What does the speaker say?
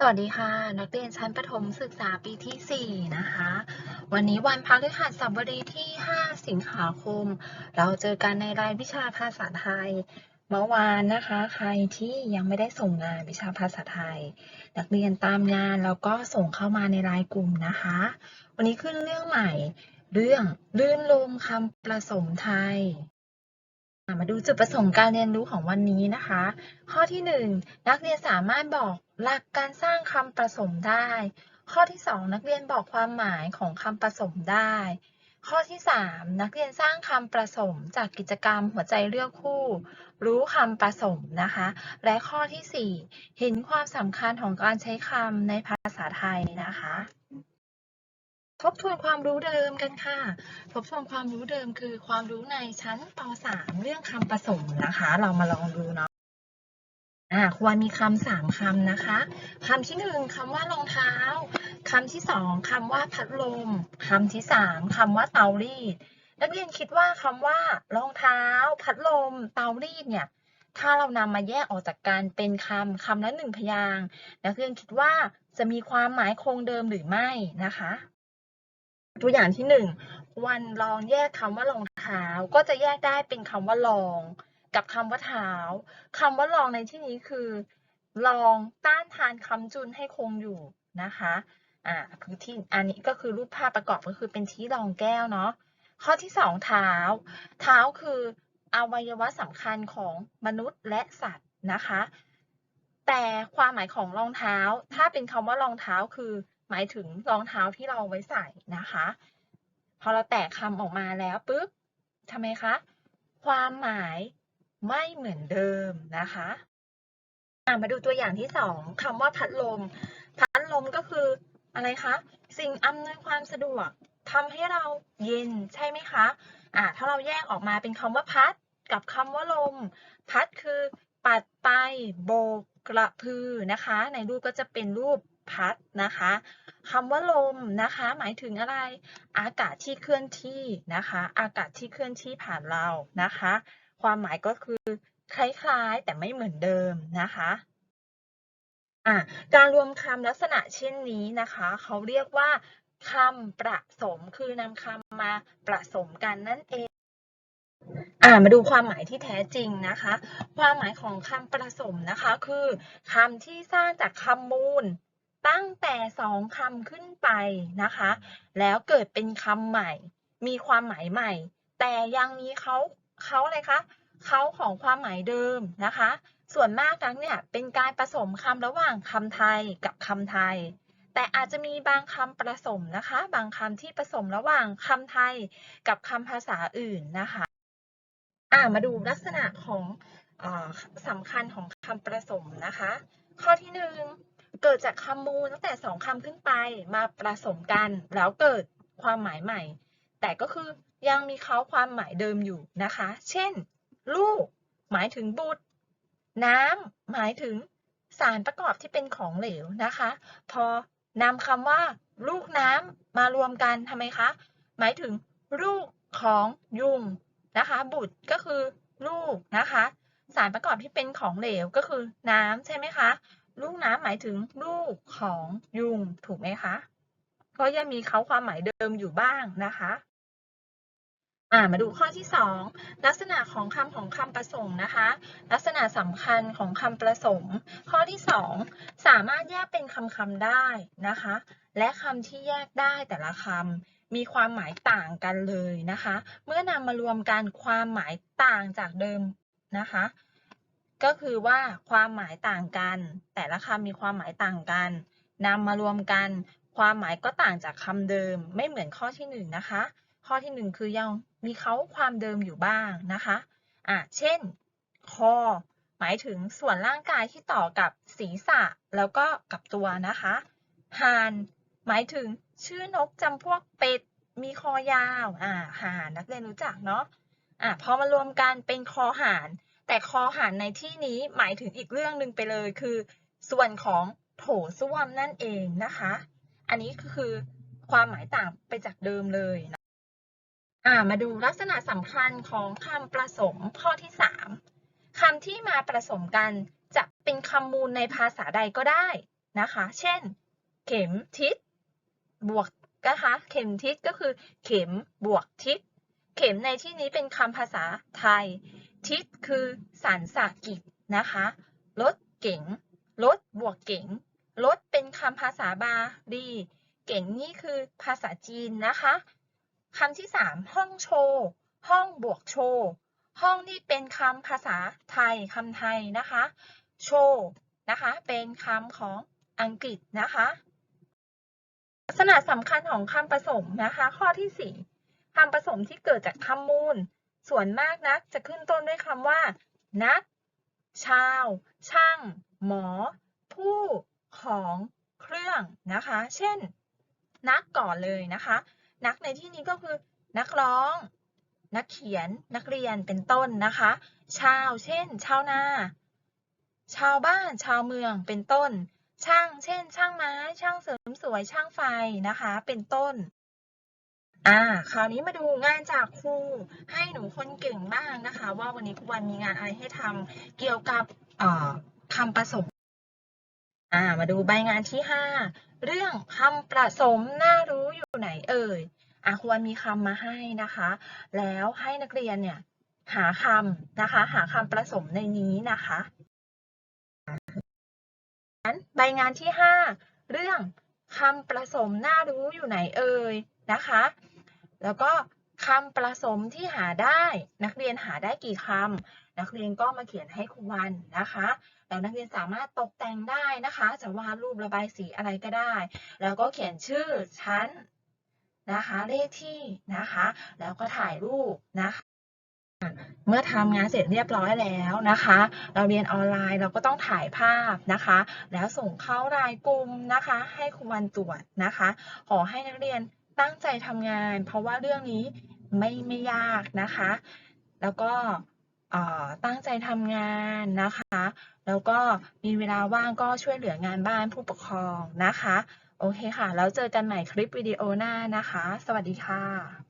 สวัสดีค่ะ นักเรียนชั้นประถมศึกษาปีที่ 4 นะคะ วันนี้วันพฤหัสบดีที่ 5 สิงหาคม เราเจอกันในรายวิชาภาษาไทย เมื่อวานนะคะ ใครที่ยังไม่ได้ส่งงานวิชาภาษาไทย นักเรียนตามงานแล้วก็ส่งเข้ามาในรายกลุ่มนะคะ วันนี้ขึ้นเรื่องใหม่ เรื่องลื่นลมคำประสมไทย มาดูจุดประสงค์การเรียนรู้ของวันนี้นะคะ ข้อที่ 1 นักเรียนสามารถบอกหลักการสร้างคำประสมได้ ข้อที่ 2 นักเรียนบอกความหมายของคำประสมได้ ข้อที่ 3 นักเรียนสร้างคำประสมจากกิจกรรมหัวใจเลือกคู่ รู้คำประสมนะคะ และข้อที่ 4 เห็นความสำคัญของการใช้คำในภาษาไทยนะคะ ทบทวนความรู้เดิมกันค่ะ ทบทวนความรู้เดิมคือความรู้ในชั้นป .3 เรื่องคำผสมนะคะ เรามาลองดูเนาะอ่าควรมีคำสามคำนะคะคำที่หนึ่งคำว่ารองเท้าคำที่สองคำว่าพัดลมคำที่สามคำว่าเตารีด นักเรียนคิดว่าคำว่ารองเท้า พัดลม เตารีดเนี่ย ถ้าเรานำมาแยกออกจากกันเป็นคำคำละหนึ่งพยางค์นักเรียนคิดว่าจะมีความหมายคงเดิมหรือไม่นะคะ ตัวอย่างที่หนึ่งวันลองแยกคำว่ารองเท้าก็จะแยกได้เป็นคำว่าลอง กับคำว่าเท้าคำว่าลองในที่นี้คือ ลองต้านทานคำจุนให้คงอยู่นะคะอ่าคือที่อันนี้ก็คือรูปภาพประกอบก็คือเป็นที่รองแก้วเนาะข้อที่สองเท้า เท้าคืออวัยวะสำคัญของมนุษย์และสัตว์นะคะ แต่ความหมายของรองเท้า ถ้าเป็นคำว่ารองเท้าคือ หมายถึงรองเท้าที่เราเอาไว้ใส่นะคะ พอเราแตกคำออกมาแล้วปุ๊บทำไมคะ ความหมายไม่เหมือนเดิมนะคะมาดูตัวอย่างที่สองคำว่าพัดลม พัดลมก็คืออะไรคะ สิ่งอำนวยความสะดวกทำให้เราเย็นใช่ไหมคะอะถ้าเราแยกออกมาเป็นคำว่าพัดกับคำว่าลม พัดคือปัดไปโบกกระพือนะคะ ในรูปก็จะเป็นรูป พัดนะคะคำว่าลมนะคะ หมายถึงอะไร อากาศที่เคลื่อนที่นะคะ อากาศที่เคลื่อนที่ผ่านเรานะคะ ความหมายก็คือคล้ายๆ แต่ไม่เหมือนเดิมนะคะการรวมคำลักษณะเช่นนี้นะคะ เขาเรียกว่าคำประสมคือนำคำมาประสมกันนั่นเองอ่ามาดูความหมายที่แท้จริงนะคะ ความหมายของคำประสมนะคะ คือคำที่สร้างจากคำมูล ตั้งแต่สองคำขึ้นไปนะคะ แล้วเกิดเป็นคำใหม่ มีความหมายใหม่ แต่ยังมีเขาเขาอะไรคะเขาของความหมายเดิมนะคะ ส่วนมากนั้นเนี่ยเป็นการผสมคำระหว่างคำไทยกับคำไทย แต่อาจจะมีบางคำผสมนะคะ บางคำที่ผสมระหว่างคำไทยกับคำภาษาอื่นนะคะอ่ามาดูลักษณะของอสำคัญของคำประสมนะคะ ข้อที่หนึ่ง เกิดจากคำมูลตั้งแต่สองคำขึ้นไปมาประสมกัน แล้วเกิดความหมายใหม่ แต่ก็คือยังมีเขาความหมายเดิมอยู่นะคะ เช่น ลูก หมายถึงบุตร น้ำหมายถึงสารประกอบที่เป็นของเหลวนะคะ พอนำคำว่า ลูกน้ำมารวมกันทำไมคะ หมายถึงลูกของยุงนะคะ บุตรก็คือลูกนะคะ สารประกอบที่เป็นของเหลวก็คือน้ำใช่ไหมคะ ลูกน้ำหมายถึงลูกของยุงถูกไหมคะ ก็ยังมีเขาความหมายเดิมอยู่บ้างนะคะอ่ามาดูข้อที่สองลักษณะของคำของคำประสมนะคะ ลักษณะสำคัญของคำประสมข้อที่สองสามารถแยกเป็นคำคำได้นะคะ และคำที่แยกได้แต่ละคำมีความหมายต่างกันเลยนะคะ เมื่อนำมารวมกันความหมายต่างจากเดิมนะคะ ก็คือว่าความหมายต่างกัน แต่ละคำมีความหมายต่างกันนำมารวมกัน ความหมายก็ต่างจากคำเดิม ไม่เหมือนข้อที่หนึ่งนะคะ ข้อที่หนึ่งคือยังมีเขาความเดิมอยู่บ้างนะคะอะเช่น คอ หมายถึงส่วนร่างกายที่ต่อกับศีรษะแล้วก็กับตัวนะคะห่านหมายถึงชื่อนกจำพวกเป็ดมีคอยาวอ่าห่านนักเรียนรู้จักเนาะอะพอมารวมกันเป็นคอห่าน แต่คอห่านในที่นี้หมายถึงอีกเรื่องหนึ่งไปเลยคือ ส่วนของโถส้วมนั่นเองนะคะ อันนี้คือความหมายต่างไปจากเดิมเลยนะามาดูลักษณะสำคัญของคำประสมข้อที่ 3คำที่มาผสมกันจะเป็นคำมูลในภาษาใดก็ได้นะคะ เช่น เข็มทิศบวกนะคะเข็มทิศก็คือเข็มบวกทิศเข็มในที่นี้เป็นคำภาษาไทย ทิศคือสันสกิตนะคะรถเก๋งรถบวกเก๋งรถเป็นคำภาษาบาลี เก๋งนี่คือภาษาจีนนะคะคำที่สามห้องโชว์ห้องบวกโชว์ห้องนี่เป็นคำภาษาไทยคำไทยนะคะโชว์นะคะเป็นคำของอังกฤษนะคะลักษณะสำคัญของคำผสมนะคะ ข้อที่สี่คำผสมที่เกิดจากคำมูล ส่วนมากนักจะขึ้นต้นด้วยคำว่า นัก ชาว ช่าง หมอ ผู้ ของ เครื่องนะคะ เช่น นักก่อนเลยนะคะ นักในที่นี้ก็คือ นักร้อง นักเขียน นักเรียน เป็นต้นนะคะ ชาว เช่น ชาวนา ชาวบ้าน ชาวเมือง เป็นต้น ช่าง เช่น ช่างไม้ ช่างเสริมสวย ช่างไฟนะคะ เป็นต้น อ่าคราวนี้มาดูงานจากครูให้หนูคนเก่งบ้างนะคะ ว่าวันนี้ครูวันมีงานอะไรให้ทำเกี่ยวกับเอ่อคำผสมอ่ามาดูใบงานที่ห้าเรื่องคำผสมน่ารู้อยู่ไหนเอ่ยอะครูวันมีคำมาให้นะคะ แล้วให้นักเรียนเนี่ยหาคำนะคะ หาคำผสมในนี้นะคะใบงานที่ห้าเรื่องคำผสมน่ารู้อยู่ไหนเอ่ย นะคะ แล้วก็คำผสมที่หาได้ นักเรียนหาได้กี่คำนักเรียนก็มาเขียนให้ครูวันนะคะแล้วนักเรียนสามารถตกแต่งได้นะคะ จะวาดรูประบายสีอะไรก็ได้ แล้วก็เขียนชื่อชั้นนะคะ เลขที่นะคะ แล้วก็ถ่ายรูปนะคะเมื่อทำงานเสร็จเรียบร้อยแล้วนะคะ เราเรียนออนไลน์เราก็ต้องถ่ายภาพนะคะ แล้วส่งเข้ารายกลุ่มนะคะ ให้ครูวันตรวจนะคะ ขอให้นักเรียน ตั้งใจทำงาน เพราะว่าเรื่องนี้ไม่ไม่ยากนะคะ แล้วก็เอ่อตั้งใจทำงานนะคะ แล้วก็มีเวลาว่างก็ช่วยเหลืองานบ้านผู้ปกครองนะคะ โอเคค่ะ แล้วเจอกันใหม่คลิปวิดีโอหน้านะคะ สวัสดีค่ะ